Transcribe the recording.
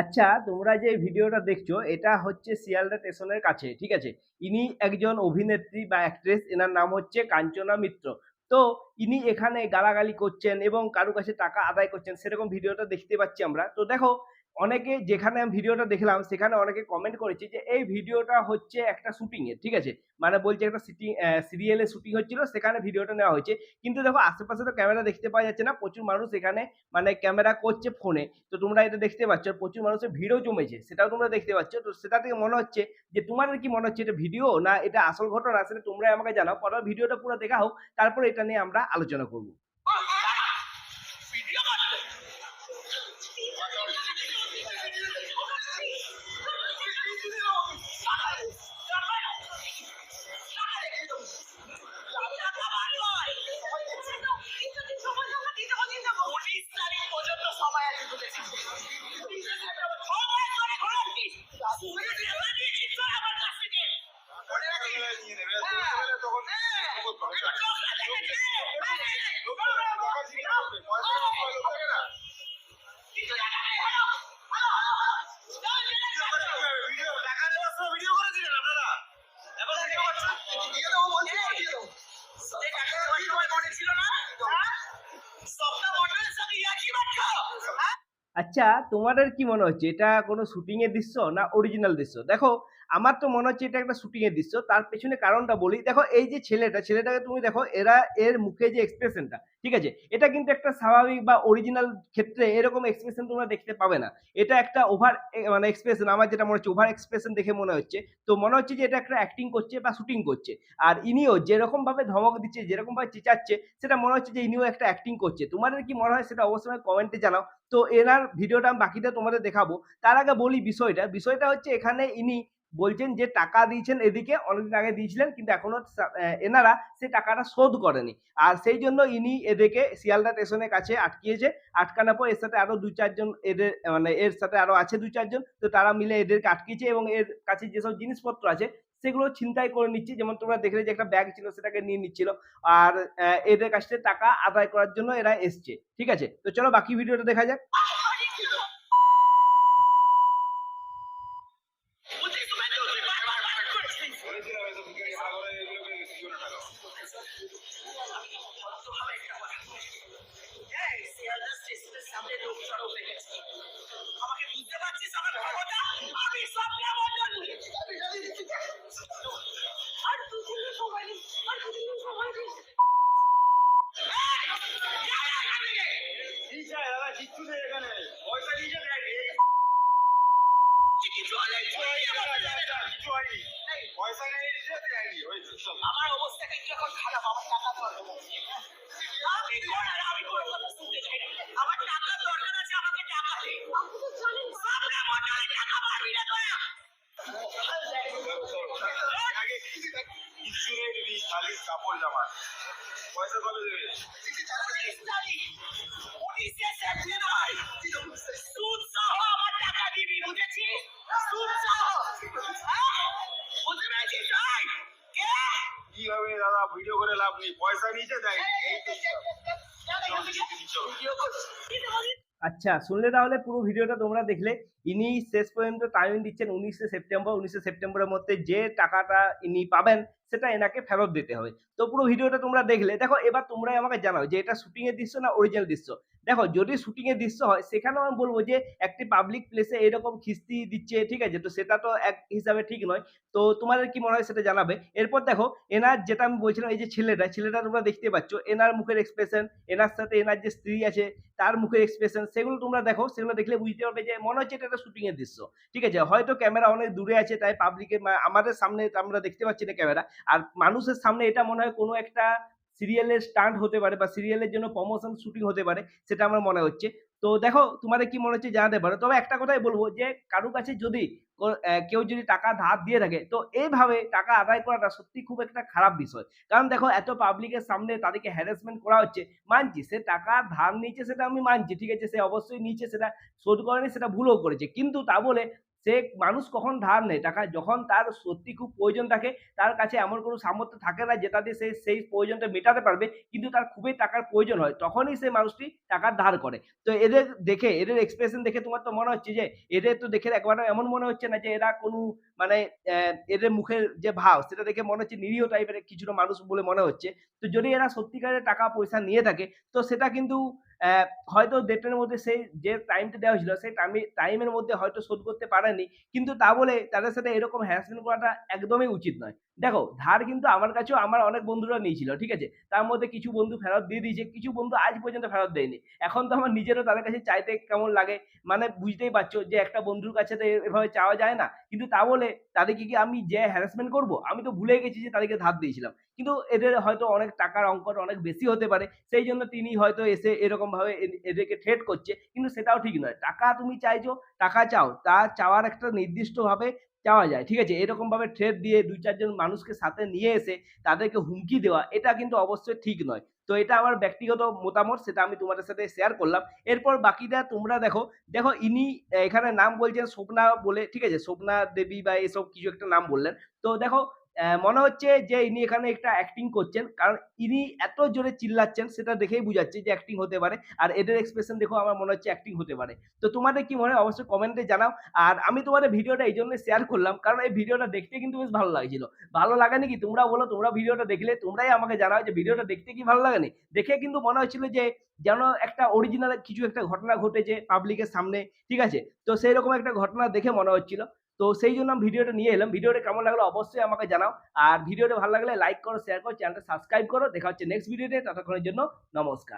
আচ্ছা তোমরা যে ভিডিওটা দেখছ, এটা হচ্ছে শিয়ালদা স্টেশনের কাছে, ঠিক আছে? ইনি একজন অভিনেত্রী বা অ্যাক্ট্রেস এনার নাম হচ্ছে কাঞ্চনা মিত্র। তো ইনি এখানে গালাগালি করছেন এবং কারও কাছে টাকা আদায় করছেন, সেরকম ভিডিওটা দেখতে পাচ্ছি আমরা। তো দেখো অনেকে যেখানে আমি ভিডিওটা দেখলাম, সেখানে অনেকে কমেন্ট করেছে যে, এই ভিডিওটা হচ্ছে একটা শুটিং এর ঠিক আছে? মানে বলছে একটা সিটিং সিরিয়ালে শুটিং হচ্ছিল, সেখানে ভিডিওটা নেওয়া হয়েছে। কিন্তু দেখো, আশেপাশে তো ক্যামেরা দেখতে পাওয়া যাচ্ছে না, প্রচুর মানুষ এখানে মানে ক্যামেরা করছে ফোনে তো তোমরা এটা দেখতে পাচ্ছ, প্রচুর মানুষের ভিড়ও জমেছে, সেটাও তোমরা দেখতে পাচ্ছ। তো সেটা থেকে মনে হচ্ছে যে, তোমাদের কি মনে হচ্ছে, এটা ভিডিও না এটা আসল ঘটনা? সেটা তোমরাই আমাকে জানাও পরে ভিডিওটা পুরো দেখা হোক, তারপর এটা নিয়ে আমরা আলোচনা করব ভিডিও করতে উনিশ তারিখ পর্যন্ত সময় আছে তোদের সময় ধরে ঘোরাচ্ছিস টাকা দিয়েছিস তোর আমার কাছ থেকে মনে রাখিস হ্যাঁ হ্যাঁ লোকরা দেখেছে কিছু টাকা নেই হ্যালো ভিডিও টাকা দেওয়ার সময় ভিডিও করেছিলেন আপনারা এখন ভিডিও করছেন দিয়ে দেবো বলছি দিয়ে দেবো এই টাকা ওই সময় মনে ছিল না হ্যাঁ স্বপ্ন মন্ডলের সঙ্গে ইয়ার্কি মারছো হ্যাঁ আচ্ছা তোমাদের কি মনে হচ্ছে? এটা কোনো শুটিং এর দৃশ্য না অরিজিনাল দৃশ্য? দেখো আমার তো মনে হচ্ছে এটা একটা শুটিং এর দৃশ্য। তার পেছনে কারণটা বলি, দেখো এই যে ছেলেটা, ছেলেটাকে তুমি দেখো, এরা এর মুখে যে এক্সপ্রেশনটা ঠিক আছে? এটা কিন্তু একটা স্বাভাবিক বা অরিজিনাল ক্ষেত্রে এরকম এক্সপ্রেশন তোমরা দেখতে পাবে না। এটা একটা ওভার মানে এক্সপ্রেশন আমার যেটা মনে হচ্ছে ওভার এক্সপ্রেশন দেখে মনে হচ্ছে। তো মনে হচ্ছে যে এটা একটা অ্যাক্টিং করছে বা শুটিং করছে। আর ইনিও যেরকম ভাবে ধমক দিচ্ছে যেরকম ভাবে চেঁচাচ্ছে, সেটা মনে হচ্ছে যে ইনিও একটা অ্যাক্টিং করছে। তোমাদের কি মনে হয় সেটা অবশ্যই কমেন্টে জানাও। তো এনার ভিডিওটা আমি বাকিটা তোমাদের দেখাবো। তার আগে বলি বিষয়টা। বিষয়টা হচ্ছে এখানে ইনি বলছেন যে টাকা দিয়েছেন এদিকে, অনেকদিন আগে দিয়েছিলেন, কিন্তু এখনও এনারা সেই টাকাটা শোধ করেনি। আর সেই জন্য ইনি এদেরকে শিয়ালদা স্টেশনের কাছে আটকিয়েছে। আটকানোর পর এর সাথে আরও দু চারজন এদের মানে এর সাথে আরও আছে দু চারজন, তো তারা মিলে এদেরকে আটকিয়েছে এবং এর কাছে যেসব জিনিসপত্র আছে সেগুলো ছিনতাই করে নিচ্ছে। যেমন তোমরা দেখলে যে একটা ব্যাগ ছিল সেটাকে নিয়ে নিচ্ছিল। আর এদের কাছ থেকে টাকা আদায় করার জন্য এরা এসছে। ঠিক আছে? তো চলো বাকি ভিডিওটা দেখা যাক বুঝলি তুমি তো তুই বারবার বার করছিস বলেছিলাম এসব ভিখারি ভালো করে এগুলোকে জীবনে ঢাকাও আমি ভদ্রভাবে একটা কথা বলছি। এই শিয়ালদা স্টেশনের সামনে লোক জড়ো হয়ে বুঝতে পেরেছিস ভাই কে কি হবে দাদা ভিডিও করে লাভ নেই? পয়সা করছি আচ্ছা শুনলে তাহলে পুরো ভিডিওটা তোমরা দেখলে। ইনি শেষ পর্যন্ত টাইম দিচ্ছেন উনিশে সেপ্টেম্বর উনিশে সেপ্টেম্বরের মধ্যে যে টাকাটা ইনি পাবেন সেটা এনাকে ফেরত দিতে হবে। তো পুরো ভিডিওটা তোমরা দেখলে, দেখো এবার তোমরাই আমাকে জানাও যে এটা শুটিং এর দৃশ্য না অরিজিনাল দৃশ্য? দেখো, যদি শুটিং এর দৃশ্য হয়, সেখানেও আমি বলব যে একটি পাবলিক প্লেসে এরকম খিস্তি দিচ্ছে, ঠিক আছে? তো সেটা তো এক হিসাবে ঠিক নয়। তো তোমাদের কি মনে হয় সেটা জানাবে? এরপর দেখো, এনার যেটা আমি বলছিলাম, এই যে ছেলেটা ছেলেটা তোমরা দেখতে পাচ্ছ, এনার মুখের এক্সপ্রেশন এনার সাথে এনার যে স্ত্রী আছে, তার মুখের এক্সপ্রেশন সেগুলো তোমরা দেখো, সেগুলো দেখলে বুঝতে পারবে যে মনে হচ্ছে এটা শুটিং এর দৃশ্য। ঠিক আছে? হয়তো ক্যামেরা অনেক দূরে আছে, তাই পাবলিকের আমাদের সামনে আমরা দেখতে পাচ্ছি না ক্যামেরা আর মানুষের সামনে এটা মনে হয় কোনো একটা সিরিয়ালের স্টান্ট হতে পারে বা সিরিয়ালের জন্য প্রমোশন শুটিং হতে পারে, সেটা আমার মনে হচ্ছে। তো দেখো, তোমাদের কি মনে হচ্ছে জানাতে পারো। তবে একটা কথাই বলব যে, কারও কাছে যদি কেউ যদি টাকা ধার দিয়ে থাকে, তো এইভাবে টাকা আদায় করাটা সত্যি খুব একটা খারাপ বিষয়। কারণ দেখো, এত পাবলিকের সামনে তাদেরকে হ্যারাসমেন্ট করা হচ্ছে, মানছি, সে টাকা ধার নিচ্ছে সেটা আমি মানছি, ঠিক আছে, সে অবশ্যই নিচ্ছে সেটা শোধ করেনি, সেটা ভুলও করেছে। কিন্তু তা বলে সে মানুষ কখন ধার নেয়? টাকা যখন তার সত্যি খুব প্রয়োজন থাকে, তার কাছে এমন কোনো সামর্থ্য থাকে না যেটা দিয়ে সে সেই প্রয়োজনটা মেটাতে পারবে, কিন্তু তার খুবই টাকার প্রয়োজন হয়। তখনই সে মানুষটি টাকা ধার করে। তো এদের দেখে, এদের এক্সপ্রেশন দেখে তোমার তো মনে হচ্ছে যে, এদের তো দেখে একবারও এমন মনে হচ্ছে না যে, এরা কোনো মানে এদের মুখের যে ভাব, সেটা দেখে মনে হচ্ছে নিরীহ টাইপের কিছুটা মানুষ বলে মনে হচ্ছে। তো যদি এরা সত্যিকারের টাকা পয়সা নিয়ে থাকে, তো সেটা কিন্তু হয়তো ডেটের মধ্যে সেই যে টাইমটা দেওয়া হয়েছিল, সেই টাইমে টাইমের মধ্যে হয়তো শোধ করতে পারেনি। কিন্তু তা বলে তাদের সাথে এরকম হ্যারাসমেন্ট করাটা একদমই উচিত নয়। দেখো, ধার কিন্তু আমার কাছেও আমার অনেক বন্ধুরা নিয়েছিল, ঠিক আছে? তার মধ্যে কিছু বন্ধু ফেরত দিয়ে দিয়েছে, কিছু বন্ধু আজ পর্যন্ত ফেরত দেয়নি। এখন তো আমার নিজেরও তাদের কাছে চাইতে কেমন লাগে মানে বুঝতেই পারছ যে একটা বন্ধুর কাছে তো এভাবে চাওয়া যায় না। কিন্তু তা বলে তাদেরকে কি আমি যে হ্যারাসমেন্ট করব, আমি তো ভুলে গেছি যে তাদেরকে ধার দিয়েছিলাম। কিন্তু এদের হয়তো অনেক টাকার অঙ্কটা অনেক বেশি হতে পারে, সেই জন্য তিনি হয়তো এসে এরকম ভাবে এদেরকে থ্রেট করছে। কিন্তু সেটাও ঠিক নয়। টাকা তুমি চাইছো, টাকা চাও। তা চাওয়ার একটা নির্দিষ্ট ভাবে চাওয়া যায়। ঠিক আছে? এরকমভাবে ভাবে থ্রেট দিয়ে দুই, চারজন মানুষকে সাথে নিয়ে এসে তাদেরকে হুমকি দেওয়া, এটা কিন্তু অবশ্যই ঠিক নয়। তো এটা আমার ব্যক্তিগত মতামত, সেটা আমি তোমাদের সাথে শেয়ার করলাম। এরপর বাকিটা তোমরা দেখো। দেখো, ইনি, এখানে নাম বলছেন স্বপ্না বলে, ঠিক আছে? স্বপ্না দেবী বা এসব কিছু একটা নাম বললেন। তো দেখো মনে হচ্ছে যে ইনি এখানে একটা অ্যাক্টিং করছেন। কারণ ইনি এত জোরে চিল্লাচ্ছেন, সেটা দেখেই বুঝাচ্ছে যে অ্যাক্টিং হতে পারে। আর এদের এক্সপ্রেশন দেখো আমার মনে হচ্ছে অ্যাক্টিং হতে পারে। তো তোমাদের কি মনে হয়? অবশ্যই কমেন্টে জানাও। আর আমি তোমাদের ভিডিওটা এই জন্য শেয়ার করলাম, কারণ এই ভিডিওটা দেখতে কিন্তু বেশ ভালো লাগছিল। ভালো লাগেনি কি? তোমরা বলো, তোমরা ভিডিওটা দেখলে তোমরাই আমাকে জানাও যে ভিডিওটা দেখতে কি ভালো লাগেনি। দেখে কিন্তু মনে হচ্ছিল যে যেন একটা অরিজিনাল কিছু একটা ঘটনা ঘটেছে পাবলিকের সামনে, ঠিক আছে? তো সেই রকম একটা ঘটনা দেখে মনে হচ্ছিল। তো সেই জন্য আমি ভিডিওটা নিয়ে এলাম। ভিডিওটা কেমন লাগল অবশ্যই আমাকে জানাও। আর ভিডিওটা ভালো লাগলে লাইক করো শেয়ার করো চ্যানেলটা সাবস্ক্রাইব করো। দেখা হচ্ছে নেক্সট ভিডিওতে ততক্ষণের জন্য নমস্কার।